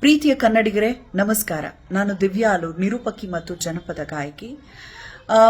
ಪ್ರೀತಿಯ ಕನ್ನಡಿಗರೇ ನಮಸ್ಕಾರ. ನಾನು ದಿವ್ಯಾ ನಿರೂಪಕಿ ಮತ್ತು ಜನಪದ ಗಾಯಕಿ.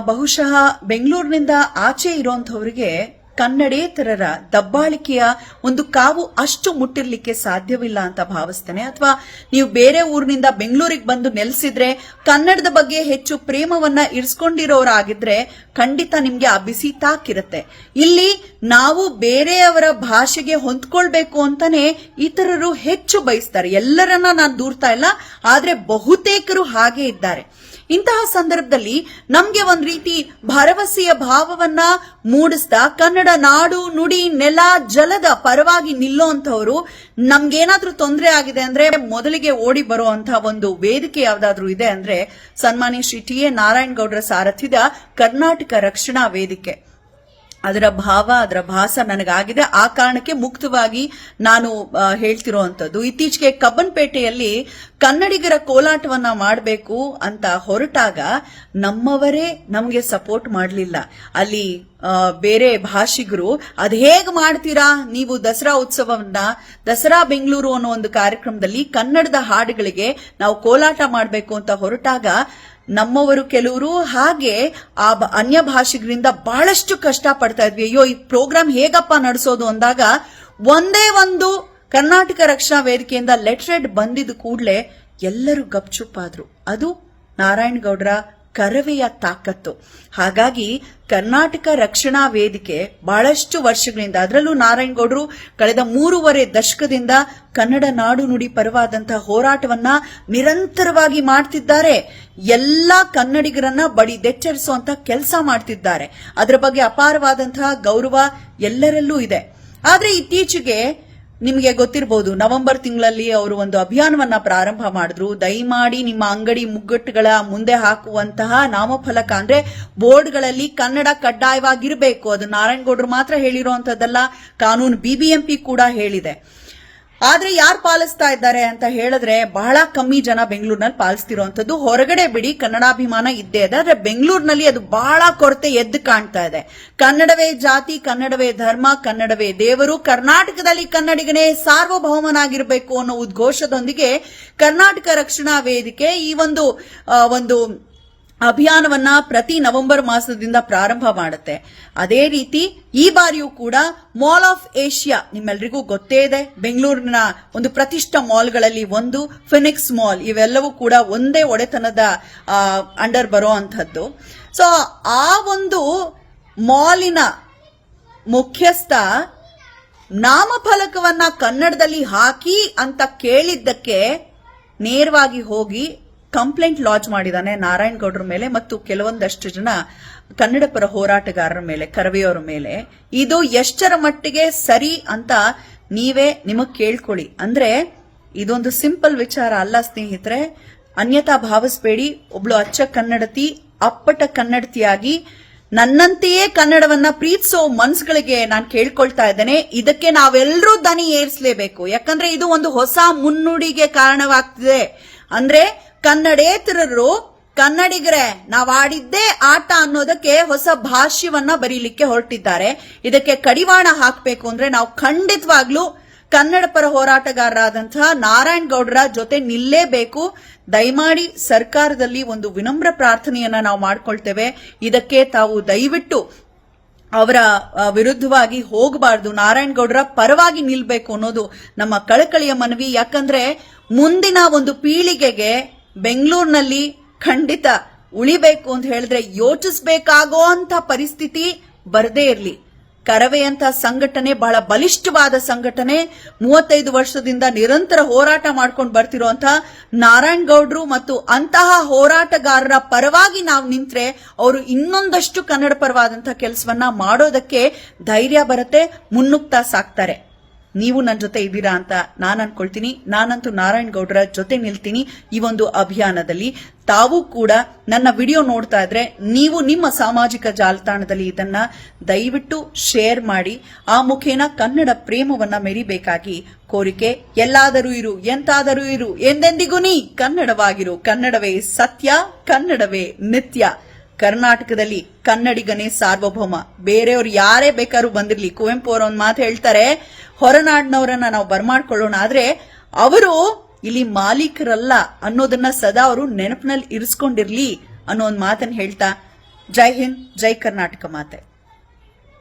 ಬಹುಶಃ ಬೆಂಗಳೂರಿನಿಂದ ಆಚೆ ಇರುವಂತಹವರಿಗೆ ಕನ್ನಡೇತರರ ದಬ್ಬಾಳಿಕೆಯ ಒಂದು ಕಾವು ಅಷ್ಟು ಮುಟ್ಟಿರ್ಲಿಕ್ಕೆ ಸಾಧ್ಯವಿಲ್ಲ ಅಂತ ಭಾವಿಸ್ತೇನೆ. ಅಥವಾ ನೀವು ಬೇರೆ ಊರಿನಿಂದ ಬೆಂಗಳೂರಿಗೆ ಬಂದು ನೆಲೆಸಿದ್ರೆ, ಕನ್ನಡದ ಬಗ್ಗೆ ಹೆಚ್ಚು ಪ್ರೇಮವನ್ನ ಇರಿಸ್ಕೊಂಡಿರೋರಾಗಿದ್ರೆ ಖಂಡಿತ ನಿಮ್ಗೆ ಆ ಬಿಸಿ ತಾಕಿರುತ್ತೆ. ಇಲ್ಲಿ ನಾವು ಬೇರೆಯವರ ಭಾಷೆಗೆ ಹೊಂದ್ಕೊಳ್ಬೇಕು ಅಂತಾನೆ ಇತರರು ಹೆಚ್ಚು ಬಯಸ್ತಾರೆ. ಎಲ್ಲರನ್ನ ನಾನು ದೂರ್ತಾ ಇಲ್ಲ, ಆದ್ರೆ ಬಹುತೇಕರು ಹಾಗೆ ಇದ್ದಾರೆ. ಇಂತಹ ಸಂದರ್ಭದಲ್ಲಿ ನಮ್ಗೆ ಒಂದ್ ರೀತಿ ಭರವಸೆಯ ಭಾವವನ್ನ ಮೂಡಿಸ್ತಾ ಕನ್ನಡ ನಾಡು, ನುಡಿ, ನೆಲ, ಜಲದ ಪರವಾಗಿ ನಿಲ್ಲೋ ನಿಲ್ಲುವಂತವರು ನಮ್ಗೇನಾದ್ರೂ ತೊಂದರೆ ಆಗಿದೆ ಅಂದ್ರೆ ಮೊದಲಿಗೆ ಓಡಿ ಬರುವಂತಹ ಒಂದು ವೇದಿಕೆ ಯಾವ್ದಾದ್ರೂ ಇದೆ ಅಂದ್ರೆ ಸನ್ಮಾನಿ ಶ್ರೀ ಟಿ ಎ ನಾರಾಯಣಗೌಡರ ಸಾರಥ್ಯದ ಕರ್ನಾಟಕ ರಕ್ಷಣಾ ವೇದಿಕೆ. ಅದರ ಭಾವ, ಅದರ ಭಾಸ ನನಗಾಗಿದೆ. ಆ ಕಾರಣಕ್ಕೆ ಮುಕ್ತವಾಗಿ ನಾನು ಹೇಳ್ತಿರೋವಂಥದ್ದು. ಇತ್ತೀಚೆಗೆ ಕಬ್ಬನ್ಪೇಟೆಯಲ್ಲಿ ಕನ್ನಡಿಗರ ಕೋಲಾಟವನ್ನ ಮಾಡಬೇಕು ಅಂತ ಹೊರಟಾಗ ನಮ್ಮವರೇ ನಮಗೆ ಸಪೋರ್ಟ್ ಮಾಡಲಿಲ್ಲ. ಅಲ್ಲಿ ಬೇರೆ ಭಾಷಿಗರು, ಅದ್ ಹೇಗ್ ಮಾಡ್ತೀರಾ? ನೀವು ದಸರಾ ಉತ್ಸವವನ್ನ, ದಸರಾ ಬೆಂಗಳೂರು ಅನ್ನೋ ಒಂದು ಕಾರ್ಯಕ್ರಮದಲ್ಲಿ ಕನ್ನಡದ ಹಾಡುಗಳಿಗೆ ನಾವು ಕೋಲಾಟ ಮಾಡಬೇಕು ಅಂತ ಹೊರಟಾಗ ನಮ್ಮವರು ಕೆಲವರು ಹಾಗೆ ಆ ಅನ್ಯ ಭಾಷೆಗಳಿಂದ ಬಹಳಷ್ಟು ಕಷ್ಟ ಪಡ್ತಾ ಇದ್ವಿ. ಅಯ್ಯೋ, ಈ ಪ್ರೋಗ್ರಾಮ್ ಹೇಗಪ್ಪ ನಡೆಸೋದು ಅಂದಾಗ ಒಂದೇ ಒಂದು ಕರ್ನಾಟಕ ರಕ್ಷಣಾ ವೇದಿಕೆಯಿಂದ ಲೆಟ್ರೆಡ್ ಬಂದಿದ ಕೂಡಲೇ ಎಲ್ಲರೂ ಗಪ್ಚುಪ್ಪಾದ್ರು ಅದು ನಾರಾಯಣಗೌಡರ ಕರವೆಯ ತಾಕತ್ತು. ಹಾಗಾಗಿ ಕರ್ನಾಟಕ ರಕ್ಷಣಾ ವೇದಿಕೆ ಬಹಳಷ್ಟು ವರ್ಷಗಳಿಂದ, ಅದರಲ್ಲೂ ನಾರಾಯಣಗೌಡರು ಕಳೆದ ಮೂರುವರೆ ದಶಕದಿಂದ ಕನ್ನಡ ನಾಡು ನುಡಿ ಪರವಾದಂತಹ ಹೋರಾಟವನ್ನ ನಿರಂತರವಾಗಿ ಮಾಡ್ತಿದ್ದಾರೆ. ಎಲ್ಲ ಕನ್ನಡಿಗರನ್ನ ಬಡಿದೆಚ್ಚರಿಸುವಂತ ಕೆಲಸ ಮಾಡ್ತಿದ್ದಾರೆ. ಅದರ ಬಗ್ಗೆ ಅಪಾರವಾದಂತಹ ಗೌರವ ಎಲ್ಲರಲ್ಲೂ ಇದೆ. ಆದ್ರೆ ಇತ್ತೀಚೆಗೆ ನಿಮಗೆ ಗೊತ್ತಿರಬಹುದು ನವೆಂಬರ್ ತಿಂಗಳಲ್ಲಿ ಅವರು ಒಂದು ಅಭಿಯಾನವನ್ನ ಪ್ರಾರಂಭ ಮಾಡಿದ್ರು. ದಯಮಾಡಿ ನಿಮ್ಮ ಅಂಗಡಿ ಮುಗ್ಗಟ್ಟುಗಳ ಮುಂದೆ ಹಾಕುವಂತಹ ನಾಮಫಲಕ ಅಂದ್ರೆ ಬೋರ್ಡ್ಗಳಲ್ಲಿ ಕನ್ನಡ ಕಡ್ಡಾಯವಾಗಿರಬೇಕು. ಅದು ನಾರಾಯಣಗೌಡರು ಮಾತ್ರ ಹೇಳಿರುವಂತದ್ದಲ್ಲ ಕಾನೂನು ಬಿಬಿಎಂಪಿ ಕೂಡ ಹೇಳಿದೆ. ಆದ್ರೆ ಯಾರು ಪಾಲಿಸ್ತಾ ಇದ್ದಾರೆ ಅಂತ ಹೇಳಿದ್ರೆ ಬಹಳ ಕಮ್ಮಿ ಜನ ಬೆಂಗಳೂರಿನಲ್ಲಿ ಪಾಲಿಸ್ತಿರುವಂತದ್ದು ಹೊರಗಡೆ ಬಿಡಿ, ಕನ್ನಡಾಭಿಮಾನ ಇದ್ದೇ ಇದೆ. ಆದ್ರೆ ಬೆಂಗಳೂರಿನಲ್ಲಿ ಅದು ಬಹಳ ಕೊರತೆ ಎದ್ದು ಕಾಣ್ತಾ ಇದೆ. ಕನ್ನಡವೇ ಜಾತಿ, ಕನ್ನಡವೇ ಧರ್ಮ, ಕನ್ನಡವೇ ದೇವರು. ಕರ್ನಾಟಕದಲ್ಲಿ ಕನ್ನಡಿಗನೇ ಸಾರ್ವಭೌಮನಾಗಿರಬೇಕು ಅನ್ನೋ ಉದ್ಘೋಷದೊಂದಿಗೆ ಕರ್ನಾಟಕ ರಕ್ಷಣಾ ವೇದಿಕೆ ಈ ಒಂದು ಒಂದು ಅಭಿಯಾನವನ್ನ ಪ್ರತಿ ನವೆಂಬರ್ ಮಾಸದಿಂದ ಪ್ರಾರಂಭ ಮಾಡುತ್ತೆ. ಅದೇ ರೀತಿ ಈ ಬಾರಿಯೂ ಕೂಡ ಮಾಲ್ ಆಫ್ ಏಷ್ಯಾ ನಿಮ್ಮೆಲ್ರಿಗೂ ಗೊತ್ತೇ ಇದೆ. ಬೆಂಗಳೂರಿನ ಒಂದು ಪ್ರತಿಷ್ಠ ಮಾಲ್ಗಳಲ್ಲಿ ಒಂದು ಫಿನಿಕ್ಸ್ ಮಾಲ್ ಇವೆಲ್ಲವೂ ಕೂಡ ಒಂದೇ ಒಡೆತನದ ಅಂಡರ್ ಬರೋ ಅಂಥದ್ದು. ಸೊ ಆ ಒಂದು ಮಾಲಿನ ಮುಖ್ಯಸ್ಥ ನಾಮಫಲಕವನ್ನ ಕನ್ನಡದಲ್ಲಿ ಹಾಕಿ ಅಂತ ಕೇಳಿದ್ದಕ್ಕೆ ನೇರವಾಗಿ ಹೋಗಿ ಕಂಪ್ಲೇಂಟ್ ಲಾಂಚ್ ಮಾಡಿದ್ದಾನೆ ನಾರಾಯಣಗೌಡರ ಮೇಲೆ ಮತ್ತು ಕೆಲವೊಂದಷ್ಟು ಜನ ಕನ್ನಡ ಪರ ಹೋರಾಟಗಾರರ ಮೇಲೆ, ಕರವೆಯವರ ಮೇಲೆ. ಇದು ಎಷ್ಟರ ಮಟ್ಟಿಗೆ ಸರಿ ಅಂತ ನೀವೇ ನಿಮಗೆ ಕೇಳ್ಕೊಳ್ಳಿ. ಅಂದ್ರೆ ಇದೊಂದು ಸಿಂಪಲ್ ವಿಚಾರ ಅಲ್ಲ ಸ್ನೇಹಿತರೆ. ಅನ್ಯತಾ ಭಾವಿಸಬೇಡಿ. ಒಬ್ಳು ಅಚ್ಚ ಕನ್ನಡತಿ, ಅಪ್ಪಟ ಕನ್ನಡತಿಯಾಗಿ ನನ್ನಂತೆಯೇ ಕನ್ನಡವನ್ನ ಪ್ರೀತಿಸೋ ಮನ್ಸುಗಳಿಗೆ ನಾನು ಕೇಳ್ಕೊಳ್ತಾ ಇದ್ದೇನೆ. ಇದಕ್ಕೆ ನಾವೆಲ್ಲರೂ ದನಿ ಏರಿಸಲೇಬೇಕು. ಯಾಕಂದ್ರೆ ಇದು ಒಂದು ಹೊಸ ಮುನ್ನುಡಿಗೆ ಕಾರಣವಾಗ್ತಿದೆ. ಅಂದ್ರೆ ಕನ್ನಡೇತರರು, ಕನ್ನಡಿಗರೇ ನಾವು ಆಡಿದ್ದೇ ಆಟ ಅನ್ನೋದಕ್ಕೆ ಹೊಸ ಭಾಷ್ಯವನ್ನ ಬರೀಲಿಕ್ಕೆ ಹೊರಟಿದ್ದಾರೆ. ಇದಕ್ಕೆ ಕಡಿವಾಣ ಹಾಕಬೇಕು ಅಂದ್ರೆ ನಾವು ಖಂಡಿತವಾಗ್ಲೂ ಕನ್ನಡ ಪರ ಹೋರಾಟಗಾರರಾದಂತಹ ನಾರಾಯಣ್ ಗೌಡರ ಜೊತೆ ನಿಲ್ಲೇಬೇಕು. ದಯಮಾಡಿ ಸರ್ಕಾರದಲ್ಲಿ ಒಂದು ವಿನಮ್ರ ಪ್ರಾರ್ಥನೆಯನ್ನ ನಾವು ಮಾಡ್ಕೊಳ್ತೇವೆ. ಇದಕ್ಕೆ ತಾವು ದಯವಿಟ್ಟು ಅವರ ವಿರುದ್ಧವಾಗಿ ಹೋಗಬಾರ್ದು. ನಾರಾಯಣಗೌಡರ ಪರವಾಗಿ ನಿಲ್ಬೇಕು ಅನ್ನೋದು ನಮ್ಮ ಕಳಕಳಿಯ ಮನವಿ. ಯಾಕಂದ್ರೆ ಮುಂದಿನ ಒಂದು ಪೀಳಿಗೆಗೆ ಬೆಂಗಳೂರಿನಲ್ಲಿ ಖಂಡಿತ ಉಳಿಬೇಕು ಅಂತ ಹೇಳಿದ್ರೆ ಯೋಚಿಸಬೇಕಾಗೋ ಅಂತ ಪರಿಸ್ಥಿತಿ ಬರದೇ ಇರಲಿ. ಕರವೇ ಅಂತ ಸಂಘಟನೆ, ಬಹಳ ಬಲಿಷ್ಠವಾದ ಸಂಘಟನೆ, ಮೂವತ್ತೈದು ವರ್ಷದಿಂದ ನಿರಂತರ ಹೋರಾಟ ಮಾಡ್ಕೊಂಡು ಬರ್ತಿರುವಂತ ನಾರಾಯಣ್ ಗೌಡ್ರು ಮತ್ತು ಅಂತಹ ಹೋರಾಟಗಾರರ ಪರವಾಗಿ ನಾವು ನಿಂತ್ರೆ ಅವರು ಇನ್ನೊಂದಷ್ಟು ಕನ್ನಡ ಪರವಾದಂತಹ ಕೆಲಸವನ್ನ ಮಾಡೋದಕ್ಕೆ ಧೈರ್ಯ ಬರುತ್ತೆ, ಮುನ್ನುಗ್ತಾ ಸಾಕ್ತಾರೆ. ನೀವು ನನ್ನ ಜೊತೆ ಇದ್ದೀರಾ ಅಂತ ನಾನು ಅನ್ಕೊಳ್ತೀನಿ. ನಾನಂತೂ ನಾರಾಯಣ್ ಗೌಡರ ಜೊತೆ ನಿಲ್ತೀನಿ ಈ ಒಂದು ಅಭಿಯಾನದಲ್ಲಿ. ತಾವು ಕೂಡ ನನ್ನ ವಿಡಿಯೋ ನೋಡ್ತಾ ಇದ್ರೆ ನೀವು ನಿಮ್ಮ ಸಾಮಾಜಿಕ ಜಾಲತಾಣದಲ್ಲಿ ಇದನ್ನ ದಯವಿಟ್ಟು ಶೇರ್ ಮಾಡಿ. ಆ ಮುಖೇನ ಕನ್ನಡ ಪ್ರೇಮವನ್ನ ಮೆರಿಬೇಕಾಗಿ ಕೋರಿಕೆ, ಎಲ್ಲಾದರೂ ಇರು, ಎಂತಾದರೂ ಇರು, ಎಂದೆಂದಿಗೂ ನೀ ಕನ್ನಡವಾಗಿರು. ಕನ್ನಡವೇ ಸತ್ಯ, ಕನ್ನಡವೇ ನಿತ್ಯ. ಕರ್ನಾಟಕದಲ್ಲಿ ಕನ್ನಡಿಗನೇ ಸಾರ್ವಭೌಮ. ಬೇರೆಯವ್ರು ಯಾರೇ ಬೇಕಾದ್ರೂ ಬಂದಿರಲಿ. ಕುವೆಂಪು ಅವರ ಒಂದು ಮಾತು ಹೇಳ್ತಾರೆ, ಹೊರನಾಡಿನವರನ್ನ ನಾವು ಬರ್ಮಾಡ್ಕೊಳ್ಳೋಣ. ಆದ್ರೆ ಅವರು ಇಲ್ಲಿ ಮಾಲೀಕರಲ್ಲ ಅನ್ನೋದನ್ನ ಸದಾ ಅವರು ನೆನಪಿನಲ್ಲಿ ಇರಿಸ್ಕೊಂಡಿರ್ಲಿ ಅನ್ನೋ ಒಂದು ಮಾತನ್ನ ಹೇಳ್ತಾ. ಜೈ ಹಿಂದ್, ಜೈ ಕರ್ನಾಟಕ ಮಾತೆ.